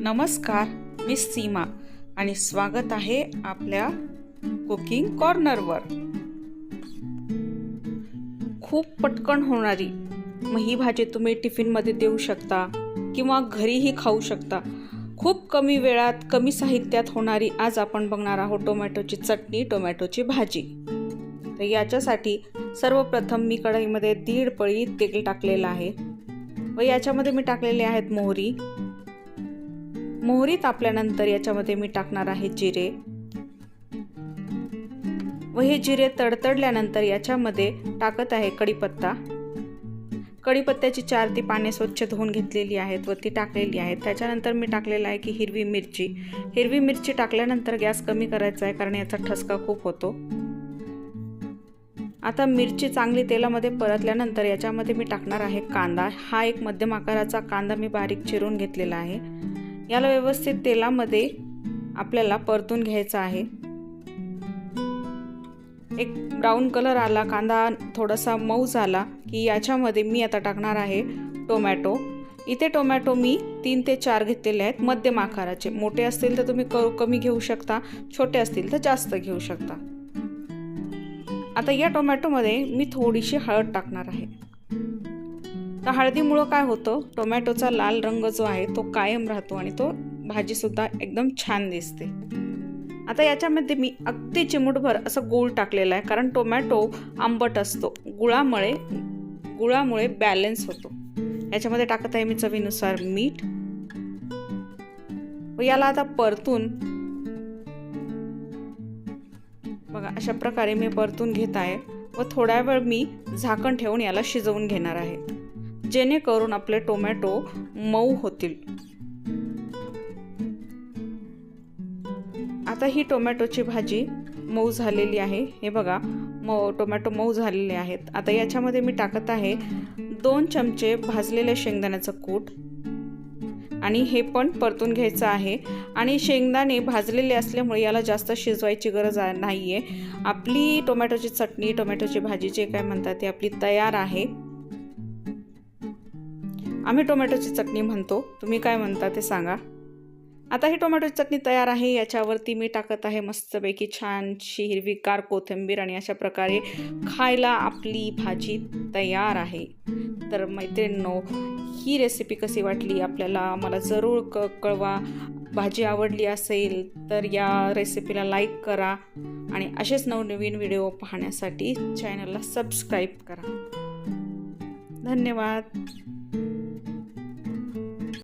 नमस्कार मी सीमा आणि स्वागत आहे आपल्या कुकिंग कॉर्नरवर. खूप पटकन होणारी मग ही भाजी तुम्ही टिफिनमध्ये देऊ शकता किंवा घरीही खाऊ शकता. खूप कमी वेळात कमी साहित्यात होणारी आज आपण बघणार आहोत टोमॅटोची चटणी टोमॅटोची भाजी. तर याच्यासाठी सर्वप्रथम मी कढईमध्ये दीड पळी तेल टाकलेलं आहे. व याच्यामध्ये मी टाकलेले आहेत मोहरी मोहरी तापल्यानंतर याच्यामध्ये मी टाकणार आहे जिरे. व हे जिरे तडतडल्यानंतर याच्यामध्ये टाकत आहे कढीपत्ता. कढीपत्त्याची चार ती पाने स्वच्छ धुवून घेतलेली आहेत व ती टाकलेली आहेत. त्याच्यानंतर मी टाकलेलं आहे की हिरवी मिरची. हिरवी मिरची टाकल्यानंतर गॅस कमी करायचा आहे कारण याचा ठसका खूप होतो. आता मिरची चांगली तेलामध्ये परतल्यानंतर याच्यामध्ये मी टाकणार आहे कांदा. हा एक मध्यम आकाराचा कांदा मी बारीक चिरून घेतलेला आहे. याला व्यवस्थित तेलामध्ये आपल्याला परतून घ्यायचा आहे. एक ब्राऊन कलर आला कांदा थोडासा मऊ झाला की याच्यामध्ये मी आता टाकणार आहे टोमॅटो. इथे टोमॅटो मी तीन ते चार घेतलेले आहेत मध्यम आकाराचे. मोठे असतील तर तुम्ही क कमी घेऊ शकता छोटे असतील तर जास्त घेऊ शकता. आता या टोमॅटोमध्ये मी थोडीशी हळद टाकणार आहे. तर हळदीमुळं काय होतं? टोमॅटोचा लाल रंग जो आहे तो कायम राहतो आणि तो भाजीसुद्धा एकदम छान दिसते. आता याच्यामध्ये मी अगदी चिमूटभर असं गूळ टाकलेलं आहे कारण टोमॅटो आंबट असतो. गुळामुळे गुळामुळे बॅलन्स होतो. याच्यामध्ये टाकत आहे मी चवीनुसार मीठ. व याला आता परतून बघा अशा प्रकारे मी परतून घेत आहे. व थोड्या वेळ मी झाकण ठेवून याला शिजवून घेणार आहे. जेणेकरून आपले टोमॅटो मऊ होतील. आता ही टोमॅटोची भाजी मऊ झालेली आहे. हे बघा मऊ टोमॅटो मऊ झालेले आहेत. आता याच्यामध्ये मी टाकत आहे दोन चमचे भाजलेले शेंगदाण्याचं कूट. आणि हे पण परतून घ्यायचं आहे. आणि शेंगदाणे भाजलेले असल्यामुळे याला जास्त शिजवायची गरज नाही आहे आपली टोमॅटोची चटणी टोमॅटोची भाजी जे काय म्हणतात ते आपली तयार आहे. आम्ही टोमॅटोची चटणी म्हणतो. तुम्ही काय म्हणता ते सांगा. आता ही टोमॅटोची चटणी तयार आहे. याच्यावरती मी टाकत आहे मस्तपैकी छानशी हिरवीगार कोथिंबीर आणि अशा प्रकारे खायला आपली भाजी तयार आहे. तर मैत्रिणींनो ही रेसिपी कशी वाटली आपल्याला? मला जरूर क कळवा. भाजी आवडली असेल तर या रेसिपीला लाईक करा आणि असेच नवनवीन व्हिडिओ पाहण्यासाठी चॅनलला सबस्क्राईब करा. धन्यवाद.